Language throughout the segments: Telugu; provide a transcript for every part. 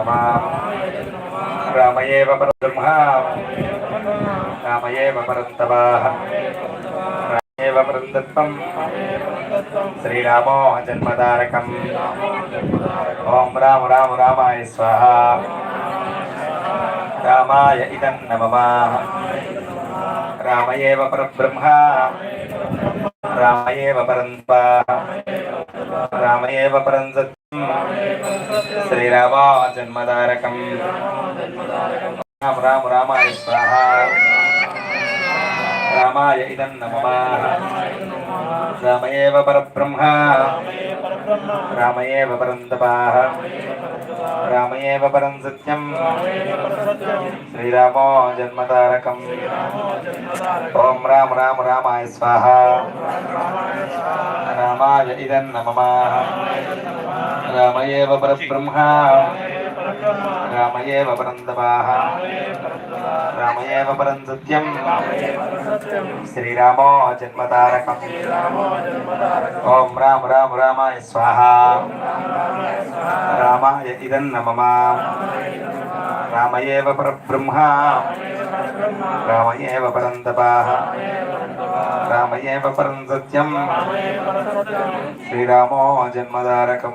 మమ రామయేవ పరబ్రహ్మ రామయేవ పరంతవా రామయేవ పరంతత్వం శ్రీరామో జన్మధారకం ఓం రామ రామ రామాయ స్వాహ। రామాయ ఇదన్న మమ రామయేవ పరబ్రహ్మ। రామయేవ పరంతవా రామయేవ పరం సత్యం శ్రీరామా జన్మదారకం రామ రామ రామాయ స్వాహ. రామాయ ఇదం మమ రామయేవ పరబ్రహ్మ. రామయేవ పరంతపాః రామయేవ పరం సత్యం. శ్రీరామో జన్మతారకం ఓం రామ రామ రామాయ స్వాహ. రామాయ ఇదం మమ రామయేవ పరబ్రహ్మ రామయేవ పరంతపాః రామయేవ పరం సత్యం శ్రీరామో జన్మతారకం ఓం రామ రామ రామాయ స్వాహ రామాయ ఇదన్న మమ రామయేవ పరబ్రహ్మ రామయేవ పరంతపాః రామయేవ పరం సత్యం శ్రీరామో జన్మదారకం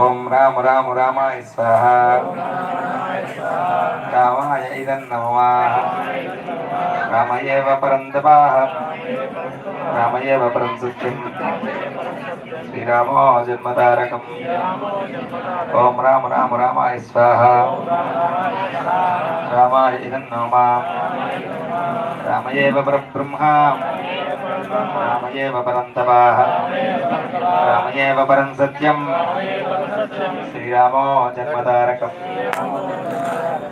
ఓం రామ రామ రామాయ స్వాహ రామాయ ఇదన్న మమ రామయేవ పరంతపాః రామయేవ పరం సత్యం శ్రీరామో జన్మదారకం ఓం రామ రామ రామాయ స్వాహ రామాయ ఇదన్నమా రామయేవ పరబ్రహ్మ రామయేవ పరంతపాః రామయేవ పరం సత్యం శ్రీరామో జన్మదారకం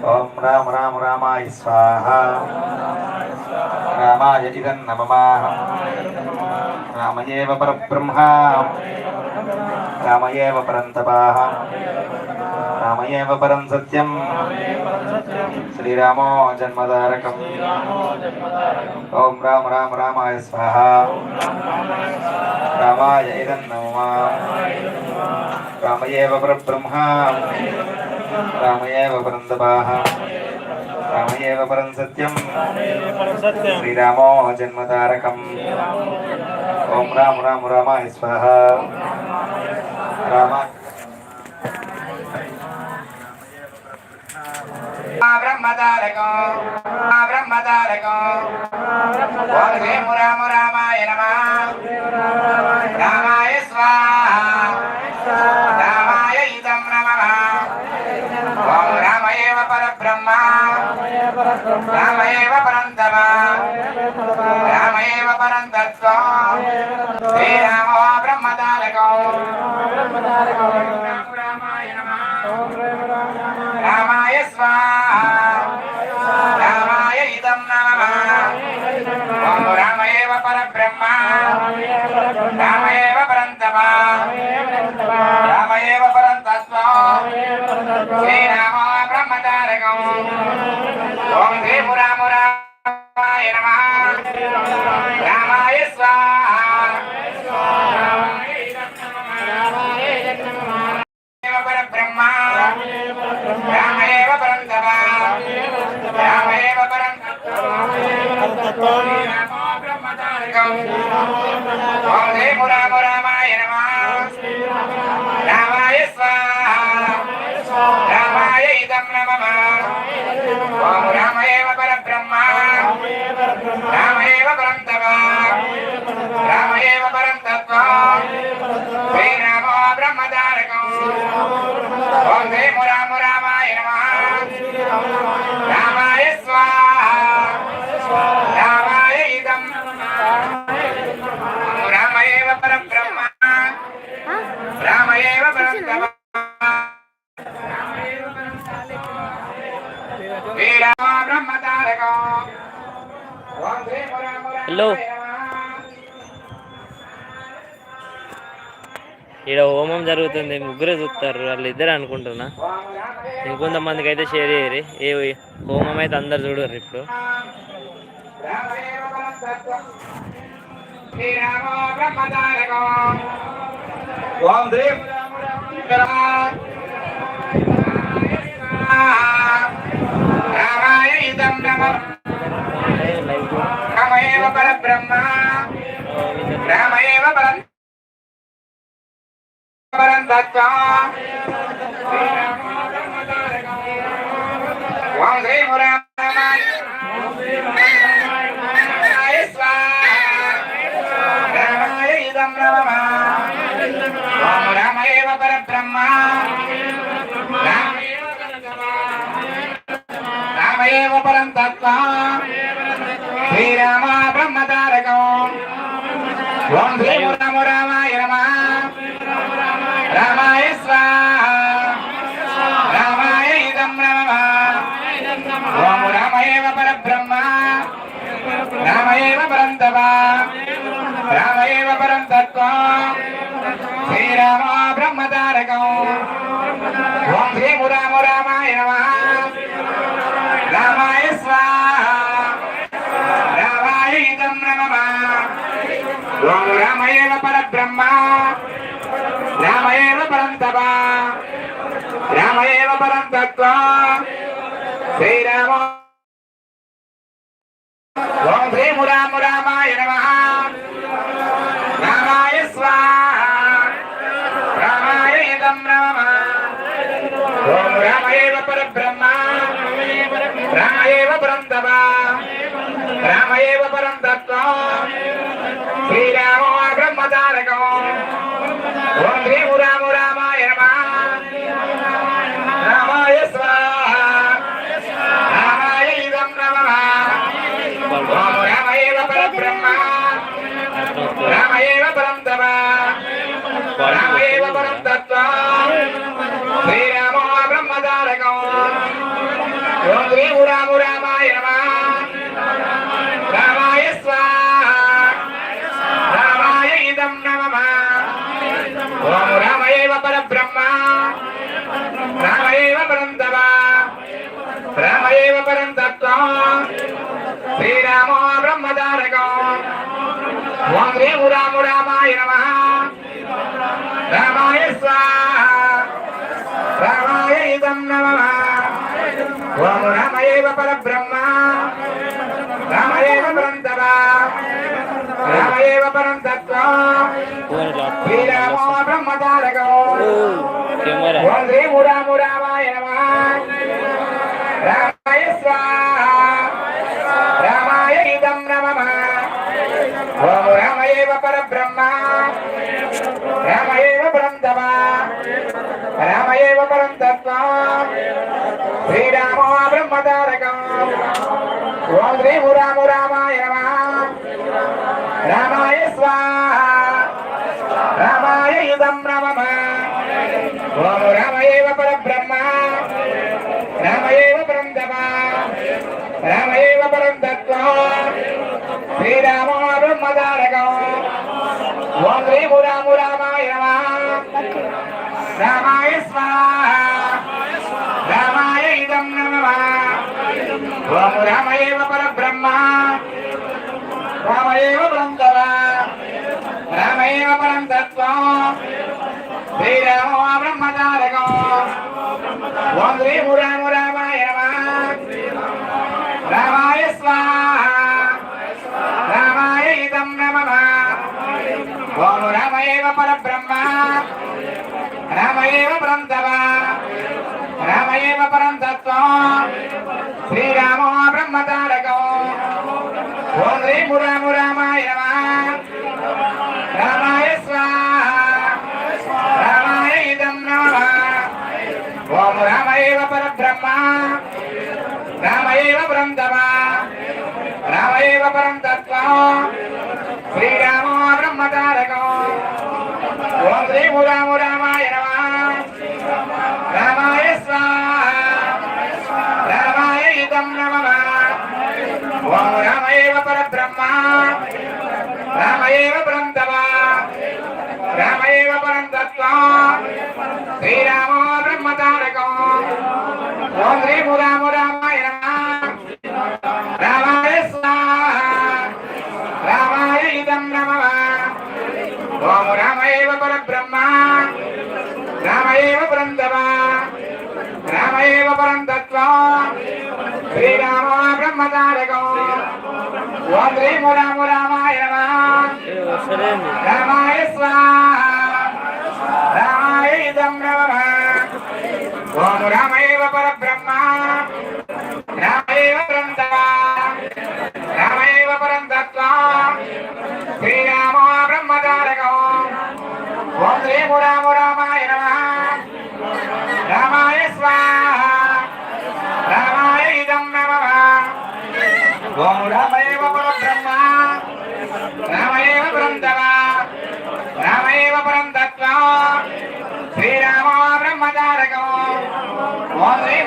ఓం రామ రామ రామాయ స్వాహ రామాయ ఇదన్న మమ రామయేవ పరబ్రహ్మ రామయేవ పరంతపాహ రామయేవ పరం సత్యం శ్రీరామో జన్మదారకం ఓం రామ రామ రామాయ స్వాహ రామాయ ఇదన్నమా రామయేవ పరబ్రహ్మ రామయేవ పరంతపాహ రామయేవ పరం సత్యం శ్రీరామో జన్మతారకం ఓం రామ రామ రామాయ స్వాహ రామ బ్రహ్మతారకం ఓం రామ రామాయ నమ రామాయ స్వాహ రామాయ ఇదం నమ ఓం రామయేవ పరబ్రహ్మ రామయేవ పరంతమ రామయేవ పరంతత్వం శ్రీరామో రామాయ ఇదం నమ. ఓం రామయేవ పరబ్రహ్మ. రామయేవ పరంతమ రామయేవ పరంతత్వం శ్రీరామ బ్రహ్మతారకం ఓం శ్రీం పరబ్రహ్మ రామయేవ పరంతమ రామయేవ పరంతత్వం శ్రీరామ బ్రహ్మతారకం ఓం శ్రీం రామ రామాయ నమ రామాయ స్వాహ రామాయ ఇదం నమ ఓం రామయేవ పరబ్రహ్మ రామయేవ పరంతమ రామయేవ పరంతత్వం శ్రీరామో బ్రహ్మధారకం హలో. ఈడ హోమం జరుగుతుంది ముగ్గురే చూస్తారు వాళ్ళు ఇద్దరు అనుకుంటున్నా. ఇంకొంతమందికి అయితే షేర్ చేయరు. ఏ హోమం అయితే అందరు చూడరు ఇప్పుడు. ఏవ పరబ్రహ్మ. బ్రహ్మ ఏవ పరం పరం తత్వ. ఓం శ్రీ మురామాయ రామాయ ఇదం నమః. ఓం రామ ఏవ పరబ్రహ్మ పరం తత్వ. ఓం శ్రీ రామ రామాయ నమ రామాయ స్వాహ రామాయ ఇదం నమ ఓం రామయేవ పరబ్రహ్మ రామయేవ పరం తప రామయేవ పరం తత్వం శ్రీరామ బ్రహ్మతారకం ఓం శ్రీ రామ రామాయ నమ రామాయ స్వాహ ఓం రామయేవ పరబ్రహ్మ. రామయేవ పరంతవ తప పరంతత్వ. శ్రీరామ. ఓం శ్రీము రామ రామాయ నమ. రామాయ స్వాహ. రామాయ ఇదం నమ. ఓం రామయేవ పరబ్రహ్మ. రామయేవ పరం రామయేవ పరం తత్వం శ్రీరామో బ్రహ్మతారకం ఓం శ్రీము రాము రామాయ నమ రామాయ స్వాహ రామాయ ఇదం నమ ఓం రామయేవ పరబ్రహ్మ రామయేవ పరం తమ రామయేవ పరం తత్వం శ్రీరామో బ్రహ్మతారకం ఓం శ్రీము రాము రామాయ నమ ఓం రామయేవ పరబ్రహ్మ. రామయేవ పరం తవ రామయేవ పరం తత్వం శ్రీరామో బ్రహ్మతారకం ఓం రేము రాము రామాయ నమ. రామాయ స్వాహ. రామాయ ఇదం నమ. ఓం రామయేవ పరబ్రహ్మ. రామయేవ పరం తవ రామయేవ పరం తత్వం శ్రీరామో బ్రహ్మతారకం కెమెరా శ్రీ రామ రామాయ రామాయ ఇదం నమ ఓం రామయేవ పరబ్రహ్మ రామయేవ పరం తప రామయేవ పరం తత్వం శ్రీరామో బ్రహ్మతారకం ఓం శ్రీ రామ రామేవ పరం తప రామయేవ శ్రీరామో బ్రహ్మతారకం ఓం శ్రీ రామ రామాయ రామాయ స్వాహ. రామాయ ఇదం నమ. ఓం రామయేవ పరబ్రహ్మ. రామయేవ పరం తప రామయేవ పరం తత్వం శ్రీరామో ఓం శ్రీ రామ రామాయ రామాయ స్వాహ. రామాయ ఇదం నమ. ఓం రామయేవ పరబ్రహ్మ. రామయేవ పరం తప రామయేవ పరం తత్వం శ్రీరామో బ్రహ్మతారకం. ఓం శ్రీ రామ రామాయ నమ రామాయ స్వాహ రామాయ ఇదం నమ ఓం రామయేవ పరబ్రహ్మ రామయేవ పరం రామయేవ పరం తత్వం శ్రీరామో బ్రహ్మతారకం? ఓం శ్రీ రామ రామాయ నమ. రామాయ స్వాహ. రామాయ ఇదం నమ. ఓం రామయేవ పరబ్రహ్మ. రామయేవ పరం రామయేవ పరం తత్వం శ్రీరామో బ్రహ్మతారకం ఓం శ్రీ రామ రామాయ నమ రామాయ స్వాహ రామాయ ఇదం నమ ఓం రామయేవ పరబ్రహ్మ రామయేవ పరం తప రామయేవ పరం తత్వం శ్రీరామో బ్రహ్మతారకం ఓం శ్రీ రామ రామాయ నమ వస్తలేంది రామాయ రామాయ ఇదం నమ. ఓం రామయేవ పరబ్రహ్మ.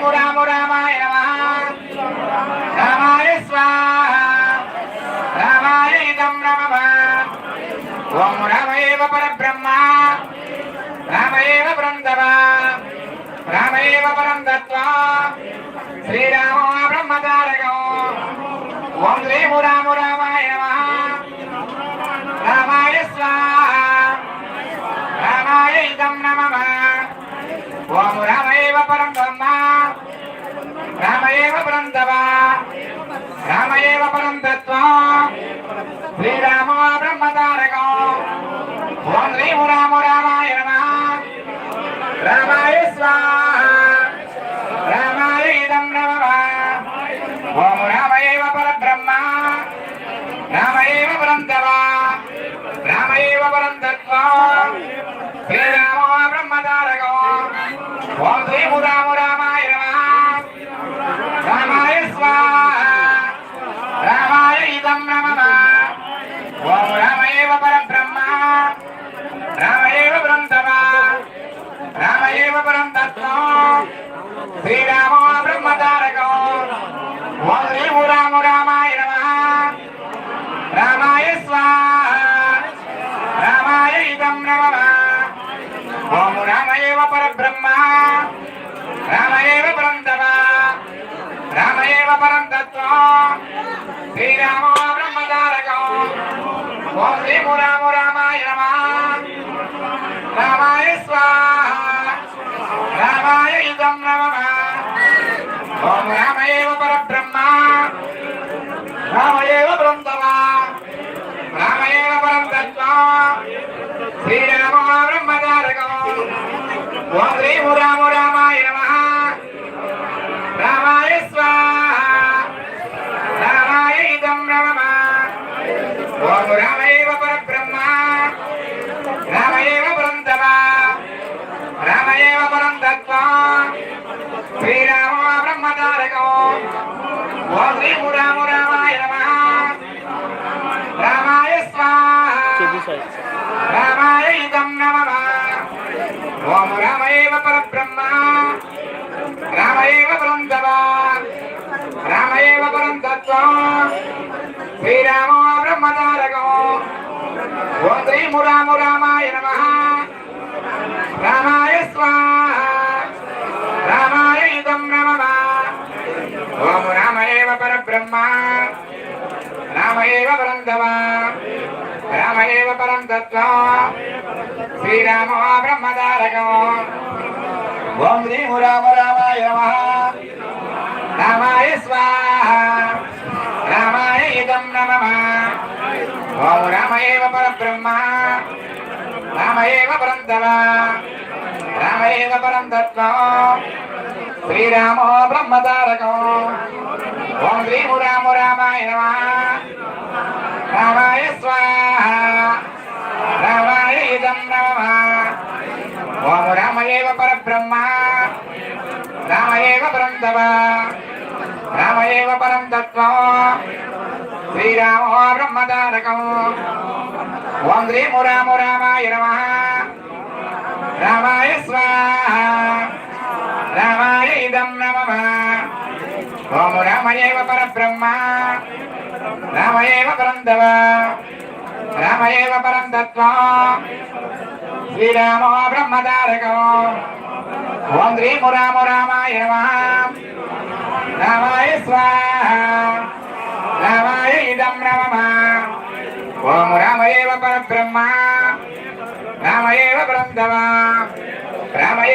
ఓం శ్రీం రామాయ నమ. రామాయ స్వాహ. రామాయ ఇదం నమః. ఓం రామయేవ పరబ్రహ్మ. రామయేవ బృందవ. రామయేవ పరం దత్వా శ్రీరామో బ్రహ్మతారకో ఓం శ్రీము రాము రామాయ నమ. రామాయ స్వాహ. రామాయ ఇదం నమ. ఓం రామయేవ పరం బ్రహ్మ. రామయేవ బృందవ రామయేవ పరం దత్వా శ్రీరామో బ్రహ్మతారకో ఓం శ్రీం రామ రామాయ నమః రామాయ స్వాహ రామాయ ఇదం నమః ఓం రామయేవ పరబ్రహ్మ రామయేవ పరంతవ రామయేవ పరం తత్వా శ్రీరామో బ్రహ్మతారకో ఓం శ్రీం రామ రామాయ నమః రామాయ స్వాహ రామాయ ఇదం నమః. ఓం రామయేవ పరబ్రహ్మ. రామయేవ బృందవ రామయేవ పరం తత్వం శ్రీరామో బ్రహ్మతారకో ఓం శ్రీం రామ రామాయ నమః. రామాయ స్వాహ రామాయ ఇదం నమః. ఓం రామయేవ పరబ్రహ్మ. రామయేవ బృందవ రామయేవ పరం తత్వం శ్రీరామో బ్రహ్మతారకో ఓం శ్రీం రామ రామాయ నమః రామాయ స్వాహ రామాయ యుగం నమః ఓం రామయేవ పరబ్రహ్మ రామయేవ బృందవ రామయేవ పరం తత్వం శ్రీరామో బ్రహ్మతారకో ఓం శ్రీం రామ బ్రహ్మతారకో ఓం శ్రీం రామ రామాయ నమః. రామాయ స్వాహ. రామాయ ఇదం నమః. ఓం రామయేవ పరబ్రహ్మ. రామయేవ బృందవ రామయేవ పరం శ్రీరామో బ్రహ్మతారకో. ఓం శ్రీం రామ రామాయ నమః రామాయ స్వాహ రామాయ ఓం రామయేవ పరబ్రహ్మ. రామయేవ బృందవ రామయేవ పరం తత్వం శ్రీరామ బ్రహ్మదారకం ఓం శ్రీము రామ రామాయ నమ. రామాయ స్వాహ. రామాయ ఇదం నమ. ఓం రామయేవ పరబ్రహ్మ. రామయేవ బృందవ రామయేవ పరం తత్వం శ్రీరామో బ్రహ్మతారకో ఓం శ్రీం రామ రామాయ నమః రామాయ స్వాహ రామాయ ఇదం నమః ఓం రామయేవ పరబ్రహ్మ రామయేవ బృందవ రామయేవ పరం తత్వం శ్రీరామో బ్రహ్మతారకం ఓం శ్రీం రామ రామాయ నమః రామాయ స్వాహ. రామాయ ఇదం నమ. ఓం రామయేవ పరబ్రహ్మ. రామయేవ బృందవ. రామయేవ పరం శ్రీరామో బ్రహ్మదారకం. ఓం శ్రీము రామ రామాయ నమః. రామాయ స్వాహ. రామాయ ఇదం నమ. ఓం రామయేవ పరబ్రహ్మ. రామయేవ బ్రంధవా రామయ